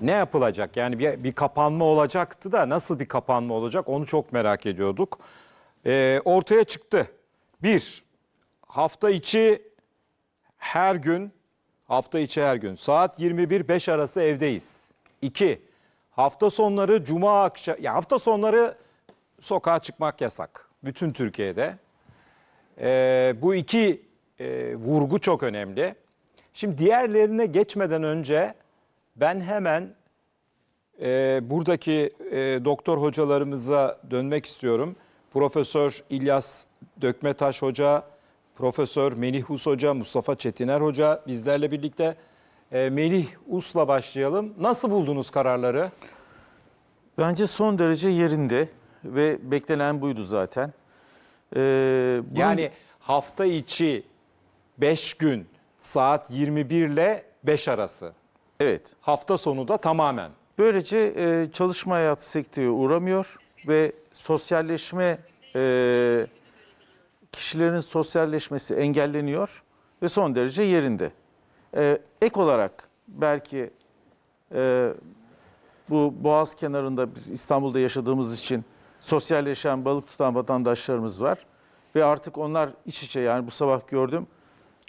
ne yapılacak? Yani bir, bir kapanma olacaktı da nasıl bir kapanma olacak onu çok merak ediyorduk. Ee, ortaya çıktı. Bir, hafta içi her gün, hafta içi her gün saat 21-5 arası evdeyiz. İki, hafta sonları cuma akşam, ya hafta sonları sokağa çıkmak yasak. Bütün Türkiye'de. Ee, bu iki e, vurgu çok önemli. Şimdi diğerlerine geçmeden önce ben hemen e, buradaki e, doktor hocalarımıza dönmek istiyorum. Profesör İlyas Dökmetaş Hoca, Profesör Melih Us Hoca, Mustafa Çetiner Hoca bizlerle birlikte. E, Melih Us'la başlayalım. Nasıl buldunuz kararları? Bence son derece yerinde ve beklenen buydu zaten. Ee, bunun- Yani hafta içi 5 gün saat 21 ile 5 arası. Evet. Hafta sonu da tamamen. Böylece e, çalışma hayatı sekteye uğramıyor ve sosyalleşme e, kişilerin sosyalleşmesi engelleniyor ve son derece yerinde. E, ek olarak belki e, bu Boğaz kenarında biz İstanbul'da yaşadığımız için sosyalleşen balık tutan vatandaşlarımız var ve artık onlar iç içe yani bu sabah gördüm.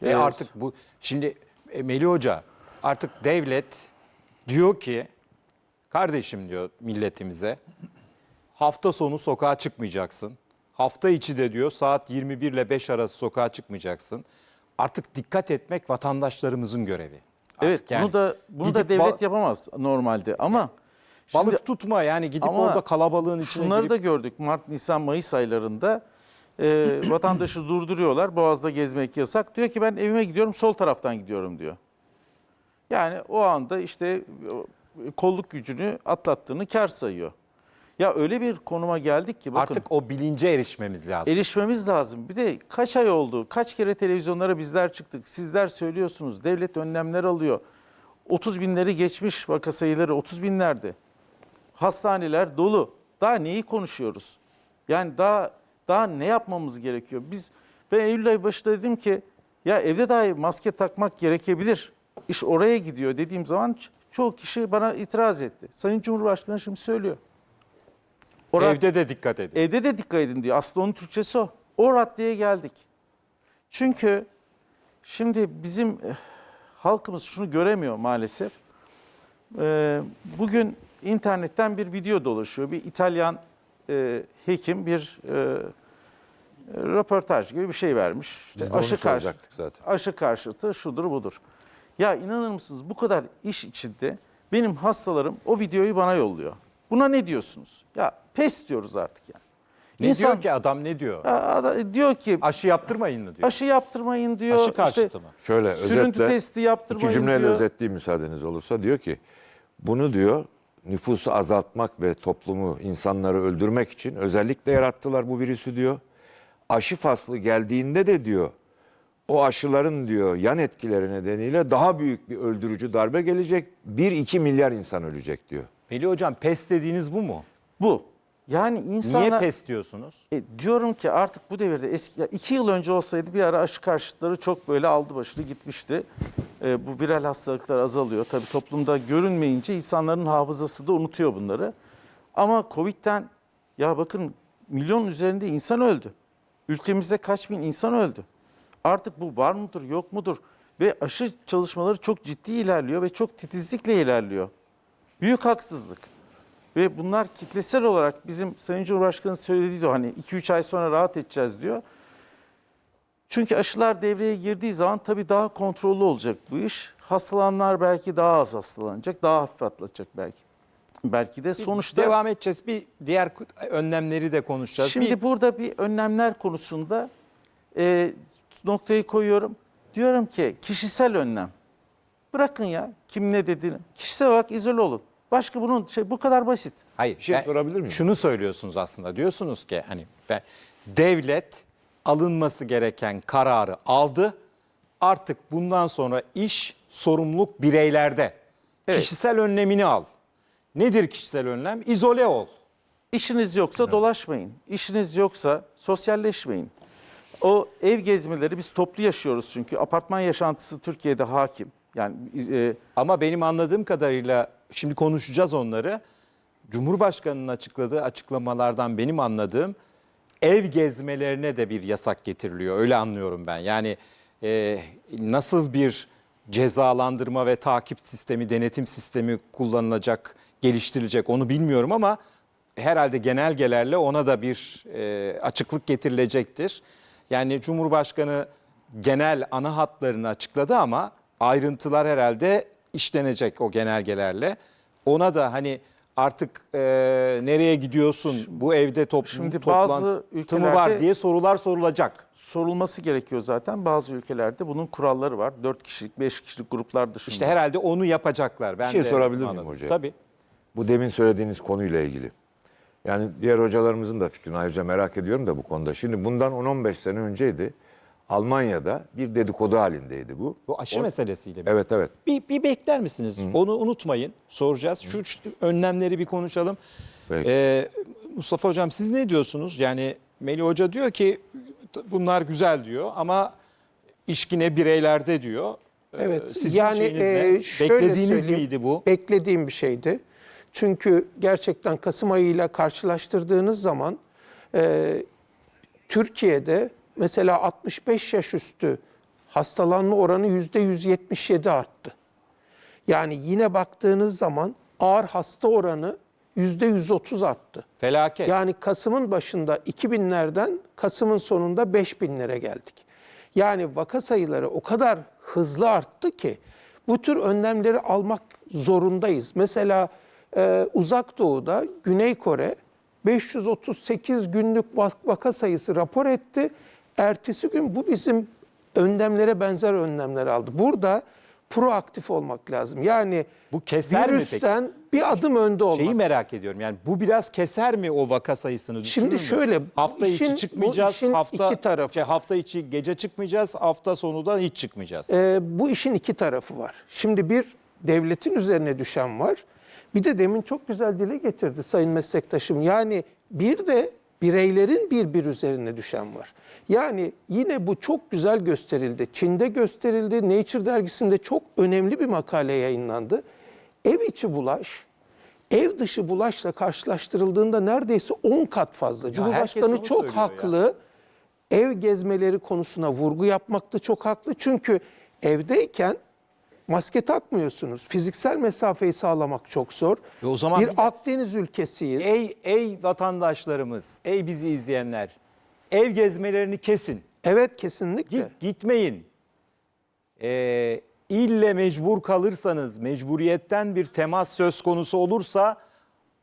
E artık bu şimdi e, Melih Hoca artık devlet diyor ki kardeşim diyor milletimize hafta sonu sokağa çıkmayacaksın. Hafta içi de diyor saat 21 ile 5 arası sokağa çıkmayacaksın. Artık dikkat etmek vatandaşlarımızın görevi. Artık Evet yani bunu da bunu da devlet yapamaz normalde ama şimdi- balık tutma yani gidip orada kalabalığın içine Şunları girip da gördük Mart, Nisan, Mayıs aylarında e, vatandaşı durduruyorlar. Boğaz'da gezmek yasak. Diyor ki ben evime gidiyorum sol taraftan gidiyorum diyor. Yani o anda işte o, kolluk gücünü atlattığını kar sayıyor. Ya öyle bir konuma geldik ki bakın artık o bilince erişmemiz lazım. erişmemiz lazım. Bir de kaç ay oldu? Kaç kere televizyonlara bizler çıktık? Sizler söylüyorsunuz. Devlet önlemler alıyor. 30 binleri geçmiş vaka sayıları 30 binlerde. Hastaneler dolu. Daha neyi konuşuyoruz? Yani daha daha ne yapmamız gerekiyor? Biz ben Eylül ayı başında dedim ki ya evde dahi maske takmak gerekebilir. İş oraya gidiyor dediğim zaman çoğu kişi bana itiraz etti. Sayın Cumhurbaşkanı şimdi söylüyor. Ora- Evde de dikkat edin. Evde de dikkat edin diyor. Aslında onun Türkçesi o. O raddeye geldik. Çünkü şimdi bizim eh, halkımız şunu göremiyor maalesef. Ee, bugün internetten bir video dolaşıyor. Bir İtalyan e, hekim bir e, röportaj gibi bir şey vermiş. İşte Biz de onu karşı- zaten. aşı karşıtı şudur budur. Ya inanır mısınız bu kadar iş içinde benim hastalarım o videoyu bana yolluyor. Buna ne diyorsunuz? Ya pes diyoruz artık yani. Ne İnsan- diyor ki adam ne diyor? Ya ada- diyor ki Aşı yaptırmayın mı diyor? aşı yaptırmayın diyor. Aşı karşıtı işte mı? Şöyle özetle testi yaptırmayın iki cümleyle diyor. özetleyeyim müsaadeniz olursa. Diyor ki bunu diyor nüfusu azaltmak ve toplumu insanları öldürmek için özellikle yarattılar bu virüsü diyor. Aşı faslı geldiğinde de diyor o aşıların diyor yan etkileri nedeniyle daha büyük bir öldürücü darbe gelecek. 1-2 milyar insan ölecek diyor. Melih Hocam pes dediğiniz bu mu? Bu. Yani insana Niye pes diyorsunuz? E, diyorum ki artık bu devirde eski ya iki yıl önce olsaydı bir ara aşı karşıtları çok böyle aldı başını gitmişti. E, bu viral hastalıklar azalıyor. Tabii toplumda görünmeyince insanların hafızası da unutuyor bunları. Ama Covid'den ya bakın milyon üzerinde insan öldü. Ülkemizde kaç bin insan öldü. Artık bu var mıdır yok mudur? Ve aşı çalışmaları çok ciddi ilerliyor ve çok titizlikle ilerliyor. Büyük haksızlık. Ve bunlar kitlesel olarak bizim Sayın Cumhurbaşkanı söylediği de hani 2-3 ay sonra rahat edeceğiz diyor. Çünkü aşılar devreye girdiği zaman tabii daha kontrollü olacak bu iş. Hastalananlar belki daha az hastalanacak, daha hafif atlatacak belki. Belki de sonuçta... Devam edeceğiz. Bir diğer önlemleri de konuşacağız. Şimdi Bir- burada bir önlemler konusunda e, noktayı koyuyorum. Diyorum ki kişisel önlem. Bırakın ya kim ne dediğini. Kişisel olarak izole olun. Başka bunun şey bu kadar basit. Hayır, Bir şey ben- sorabilir miyim? Şunu söylüyorsunuz aslında. Diyorsunuz ki hani ben devlet alınması gereken kararı aldı. Artık bundan sonra iş sorumluluk bireylerde. Evet. Kişisel önlemini al. Nedir kişisel önlem? İzole ol. İşiniz yoksa dolaşmayın. İşiniz yoksa sosyalleşmeyin. O ev gezmeleri biz toplu yaşıyoruz çünkü apartman yaşantısı Türkiye'de hakim. Yani e, Ama benim anladığım kadarıyla şimdi konuşacağız onları. Cumhurbaşkanının açıkladığı açıklamalardan benim anladığım ev gezmelerine de bir yasak getiriliyor. Öyle anlıyorum ben. Yani e, nasıl bir cezalandırma ve takip sistemi, denetim sistemi kullanılacak, geliştirilecek onu bilmiyorum ama herhalde genelgelerle ona da bir e, açıklık getirilecektir. Yani Cumhurbaşkanı genel ana hatlarını açıkladı ama ayrıntılar herhalde işlenecek o genelgelerle. Ona da hani artık e, nereye gidiyorsun bu evde Şimdi bazı toplantı mı var diye sorular sorulacak. Sorulması gerekiyor zaten. Bazı ülkelerde bunun kuralları var. 4 kişilik, 5 kişilik gruplar dışında. İşte herhalde onu yapacaklar. Ben şey de sorabilir miyim hocaya? Tabii. Bu demin söylediğiniz konuyla ilgili. Yani diğer hocalarımızın da fikrini ayrıca merak ediyorum da bu konuda. Şimdi bundan 10-15 sene önceydi. Almanya'da bir dedikodu halindeydi bu. Bu aşı O- meselesiyle. mi? Evet evet. Bir, bir bekler misiniz? Onu unutmayın. Soracağız. Şu şu önlemleri bir konuşalım. Peki. Ee, Mustafa Hocam siz ne diyorsunuz? Yani Melih Hoca diyor ki bunlar güzel diyor ama işkine bireylerde diyor. Ee, Evet. Sizin yani e, şöyle Beklediğiniz miydi bu? Beklediğim bir şeydi. Çünkü gerçekten Kasım ayıyla karşılaştırdığınız zaman e, Türkiye'de mesela 65 yaş üstü hastalanma oranı %177 arttı. Yani yine baktığınız zaman ağır hasta oranı %130 arttı. Felaket. Yani Kasım'ın başında 2000'lerden Kasım'ın sonunda 5000'lere geldik. Yani vaka sayıları o kadar hızlı arttı ki bu tür önlemleri almak zorundayız. Mesela e, Uzak Doğu'da Güney Kore 538 günlük vak- vaka sayısı rapor etti. Ertesi gün bu bizim önlemlere benzer önlemler aldı. Burada proaktif olmak lazım. Yani Bu keser mi peki? virüsten bir adım önde olmak Şeyi merak ediyorum. Yani bu biraz keser mi o vaka sayısını? Şimdi mü? şöyle, hafta işin- içi çıkmayacağız. işin hafta iki tarafı. şey, hafta içi gece çıkmayacağız. Hafta sonu da hiç çıkmayacağız. Ee, bu işin iki tarafı var. Şimdi bir devletin üzerine düşen var. Bir de demin çok güzel dile getirdi sayın meslektaşım. Yani bir de bireylerin bir bir üzerine düşen var. Yani yine bu çok güzel gösterildi. Çin'de gösterildi. Nature dergisinde çok önemli bir makale yayınlandı. Ev içi bulaş, ev dışı bulaşla karşılaştırıldığında neredeyse 10 kat fazla. herkes Cumhurbaşkanı çok söylüyor ya. haklı ev gezmeleri konusuna vurgu yapmakta çok haklı. Çünkü evdeyken maske takmıyorsunuz. Fiziksel mesafeyi sağlamak çok zor. E o zaman bir bir de- Akdeniz ülkesiyiz. Ey ey vatandaşlarımız, ey bizi izleyenler. Ev gezmelerini kesin. evet kesinlikle. Git gitmeyin. Ee, ille mecbur kalırsanız, mecburiyetten bir temas söz konusu olursa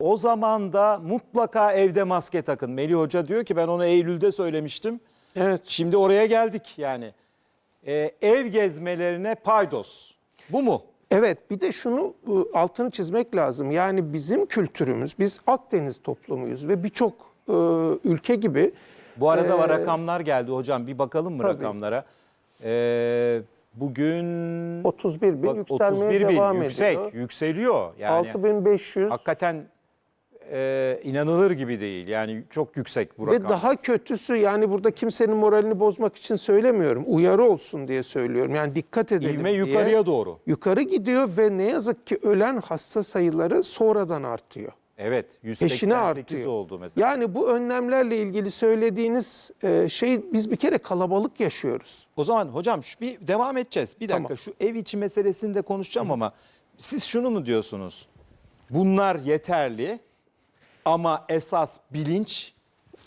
o zaman da mutlaka evde maske takın. Melih Hoca diyor ki ben onu Eylül'de söylemiştim. Evet. Şimdi oraya geldik yani. Ee, ev gezmelerine paydos. Bu mu? Evet bir de şunu e, altını çizmek lazım. Yani bizim kültürümüz, biz Akdeniz toplumuyuz ve birçok e, ülke gibi Bu arada var Ee, rakamlar geldi hocam. Bir bakalım mı tabii. rakamlara? Ee, bugün 31 bin bak, yükselmeye 31 bin devam yüksek, ediyor. yükseliyor. Yani 6500 hakikaten e, inanılır gibi değil. Yani çok yüksek bu rakam. Ve daha kötüsü yani burada kimsenin moralini bozmak için söylemiyorum. Uyarı olsun diye söylüyorum. Yani dikkat edelim İvme diye. yukarıya doğru. Yukarı gidiyor ve ne yazık ki ölen hasta sayıları sonradan artıyor. Evet, Peşine 188 artıyor. oldu mesela. Yani bu önlemlerle ilgili söylediğiniz e, şey biz bir kere kalabalık yaşıyoruz. O zaman hocam şu bir devam edeceğiz. Bir dakika Tamam. şu ev içi meselesini de konuşacağım ama siz şunu mu diyorsunuz? Bunlar yeterli ama esas bilinç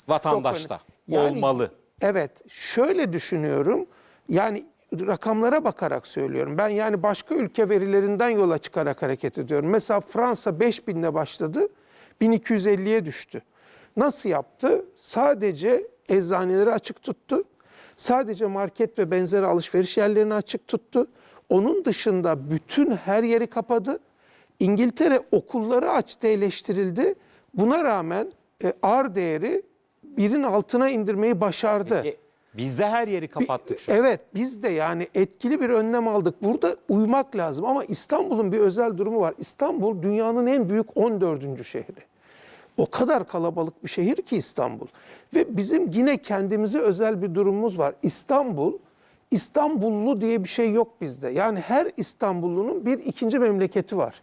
vatandaşta Yani- olmalı. Evet, şöyle düşünüyorum. Yani rakamlara bakarak söylüyorum. Ben yani başka ülke verilerinden yola çıkarak hareket ediyorum. Mesela Fransa 5000'le başladı, 1250'ye düştü. Nasıl yaptı? Sadece eczaneleri açık tuttu. Sadece market ve benzeri alışveriş yerlerini açık tuttu. Onun dışında bütün her yeri kapadı. İngiltere okulları açtı eleştirildi. Buna rağmen e, R değeri birin altına indirmeyi başardı. E, biz de her yeri kapattık şu an. Evet biz de yani etkili bir önlem aldık. Burada uymak lazım ama İstanbul'un bir özel durumu var. İstanbul dünyanın en büyük 14. şehri. O kadar kalabalık bir şehir ki İstanbul. Ve bizim yine kendimize özel bir durumumuz var. İstanbul, İstanbullu diye bir şey yok bizde. Yani her İstanbullunun bir ikinci memleketi var.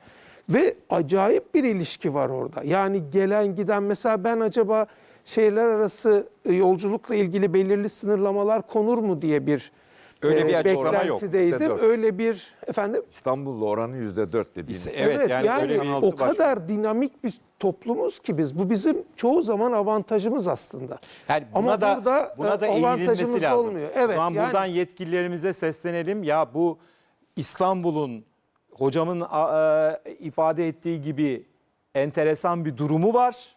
Ve acayip bir ilişki var orada. Yani gelen giden mesela ben acaba şehirler arası e, yolculukla ilgili belirli sınırlamalar konur mu diye bir Öyle bir e, açıklama yok. beklentideydim. %4. Öyle bir efendim İstanbul'da oranı yüzde dört dediğiniz. Evet, yani, öyle bir o kadar dinamik bir toplumuz ki biz. Bu bizim çoğu zaman avantajımız aslında. Yani buna Ama da burada buna da e, avantajımız lazım. olmuyor. o Evet, zaman yani- buradan yetkililerimize seslenelim. Ya bu İstanbul'un hocamın e, ifade ettiği gibi enteresan bir durumu var.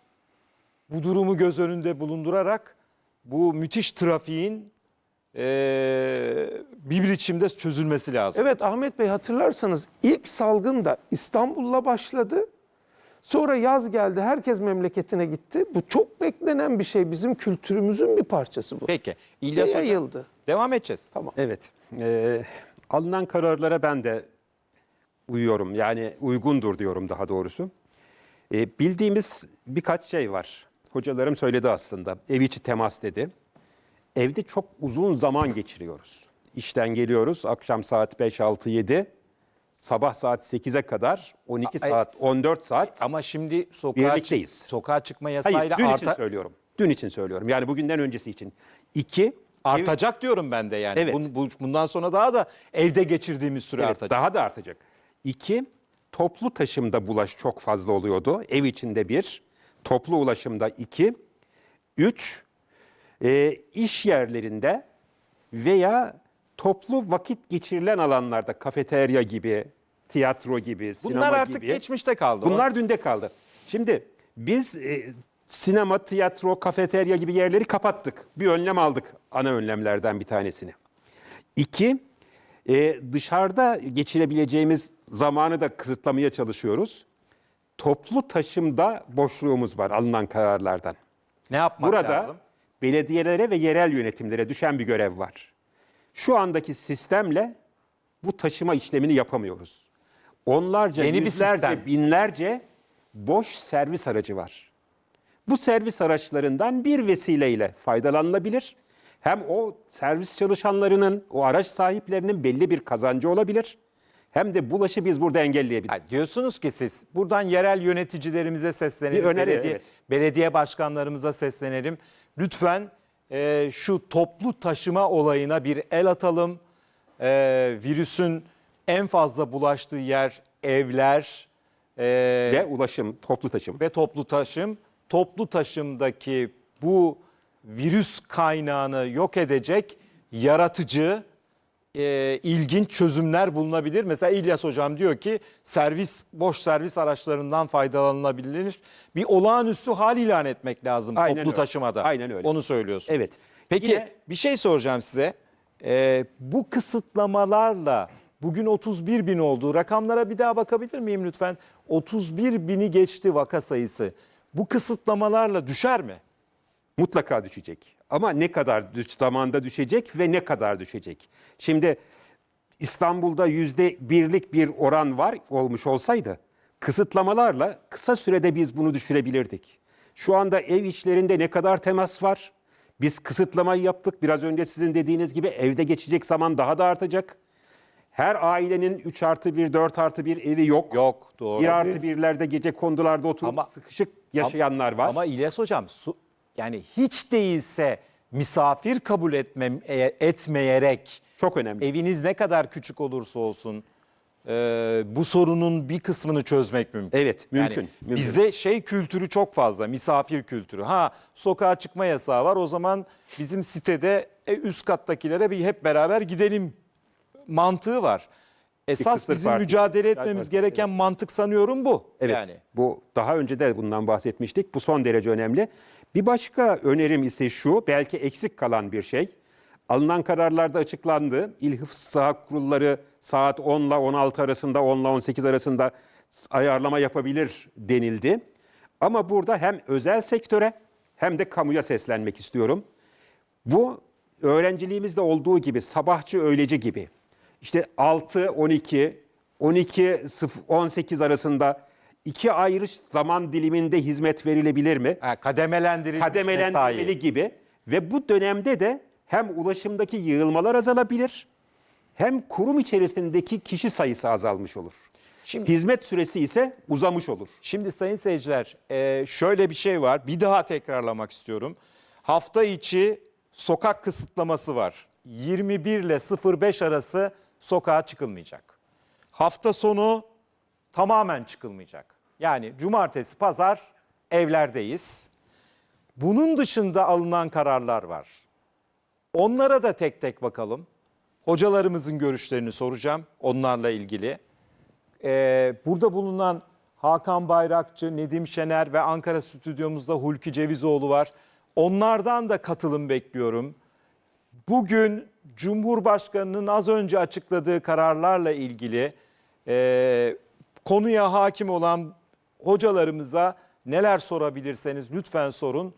Bu durumu göz önünde bulundurarak bu müthiş trafiğin e, bir biçimde çözülmesi lazım. Evet Ahmet Bey hatırlarsanız ilk salgın da İstanbul'la başladı. Sonra yaz geldi, herkes memleketine gitti. Bu çok beklenen bir şey. Bizim kültürümüzün bir parçası bu. Peki İlyas Hocam yayıldı. devam edeceğiz. Evet. Ee, alınan kararlara ben de uyuyorum. Yani uygundur diyorum daha doğrusu. Ee, bildiğimiz birkaç şey var. Hocalarım söyledi aslında. Ev içi temas dedi. Evde çok uzun zaman geçiriyoruz. İşten geliyoruz akşam saat 5, 6, 7. Sabah saat 8'e kadar 12 Ay- saat, 14 saat. Ama şimdi sokağa, Birlikteyiz. sokağa çıkma Hayır, yasayla dün için arta, söylüyorum. Dün için söylüyorum. Yani bugünden öncesi için. İki, artacak diyorum ben de yani. Evet. Bun- bu- bundan sonra daha da evde geçirdiğimiz süre Evet, artacak. Daha da artacak. İki, toplu taşımda bulaş çok fazla oluyordu. Ev içinde bir, toplu ulaşımda iki. Üç, e, iş yerlerinde veya toplu vakit geçirilen alanlarda kafeterya gibi, tiyatro gibi, sinema Bunlar artık gibi. geçmişte kaldı. Bunlar dünde kaldı. Şimdi biz e, sinema, tiyatro, kafeterya gibi yerleri kapattık. Bir önlem aldık ana önlemlerden bir tanesini. İki, e, dışarıda geçirebileceğimiz zamanı da kısıtlamaya çalışıyoruz. Toplu taşımda boşluğumuz var alınan kararlardan. ne yapmak Burada lazım? belediyelere ve yerel yönetimlere düşen bir görev var. Şu andaki sistemle bu taşıma işlemini yapamıyoruz. Onlarca, Yeni bir yüzlerce, sistem. binlerce boş servis aracı var. Bu servis araçlarından bir vesileyle faydalanılabilir. Hem o servis çalışanlarının, o araç sahiplerinin belli bir kazancı olabilir. Hem de bulaşı biz burada engelleyebiliriz. Yani diyorsunuz ki siz buradan yerel yöneticilerimize seslenelim. Bir öneri, belediye, evet. belediye başkanlarımıza seslenelim. Lütfen e, şu toplu taşıma olayına bir el atalım. E, virüsün en fazla bulaştığı yer evler e, Ve ulaşım, toplu taşım. ve toplu taşım. Toplu taşımdaki bu virüs kaynağını yok edecek yaratıcı, e, ilginç çözümler bulunabilir. Mesela İlyas Hocam diyor ki servis boş servis araçlarından faydalanılabilir. Bir olağanüstü hal ilan etmek lazım Aynen toplu öyle. taşımada. Aynen öyle. Onu söylüyorsun. Evet. Peki Yine- bir şey soracağım size. Ee, bu kısıtlamalarla bugün 31 bin oldu. Rakamlara bir daha bakabilir miyim lütfen? 31 bini geçti vaka sayısı. Bu kısıtlamalarla düşer mi? Mutlaka düşecek. Ama ne kadar düş, zamanda düşecek ve ne kadar düşecek? Şimdi İstanbul'da yüzde birlik bir oran var olmuş olsaydı kısıtlamalarla kısa sürede biz bunu düşürebilirdik. Şu anda ev içlerinde ne kadar temas var? Biz kısıtlamayı yaptık. Biraz önce sizin dediğiniz gibi evde geçecek zaman daha da artacak. Her ailenin 3 artı 1, 4 artı 1 evi yok. Yok, doğru. 1 artı 1'lerde gece kondularda oturup Ama- sıkışık yaşayanlar var. Ama İlyas Hocam su, yani hiç değilse misafir kabul etme, e, etmeyerek Çok önemli. eviniz ne kadar küçük olursa olsun e, bu sorunun bir kısmını çözmek mümkün. Evet, mümkün, Yani mümkün. Bizde şey kültürü çok fazla, misafir kültürü. Ha sokağa çıkma yasağı var o zaman bizim sitede e, üst kattakilere bir hep beraber gidelim mantığı var. Esas bizim parti, mücadele etmemiz parti, gereken mantık sanıyorum bu. Evet. Yani. Bu daha önce de bundan bahsetmiştik. Bu son derece önemli. Bir başka önerim ise şu, belki eksik kalan bir şey. Alınan kararlarda açıklandı. İl Hıfzı Sıha Kurulları saat 10 ile 16 arasında, 10 ile 18 arasında ayarlama yapabilir denildi. Ama burada hem özel sektöre hem de kamuya seslenmek istiyorum. Bu öğrenciliğimizde olduğu gibi sabahçı öğleci gibi işte 6 12 12 0 18 arasında iki ayrı zaman diliminde hizmet verilebilir mi? Ha, kademelendirilmiş Kademelendirmeli mesai. gibi ve bu dönemde de hem ulaşımdaki yığılmalar azalabilir hem kurum içerisindeki kişi sayısı azalmış olur. Şimdi- Hizmet süresi ise uzamış olur. Şimdi sayın seyirciler e, şöyle bir şey var. Bir daha tekrarlamak istiyorum. Hafta içi sokak kısıtlaması var. 21 ile 05 arası sokağa çıkılmayacak. Hafta sonu tamamen çıkılmayacak. Yani cumartesi, pazar evlerdeyiz. Bunun dışında alınan kararlar var. Onlara da tek tek bakalım. Hocalarımızın görüşlerini soracağım onlarla ilgili. Ee, burada bulunan Hakan Bayrakçı, Nedim Şener ve Ankara stüdyomuzda Hulki Cevizoğlu var. Onlardan da katılım bekliyorum. Bugün Cumhurbaşkanı'nın az önce açıkladığı kararlarla ilgili e, konuya hakim olan hocalarımıza neler sorabilirseniz lütfen sorun.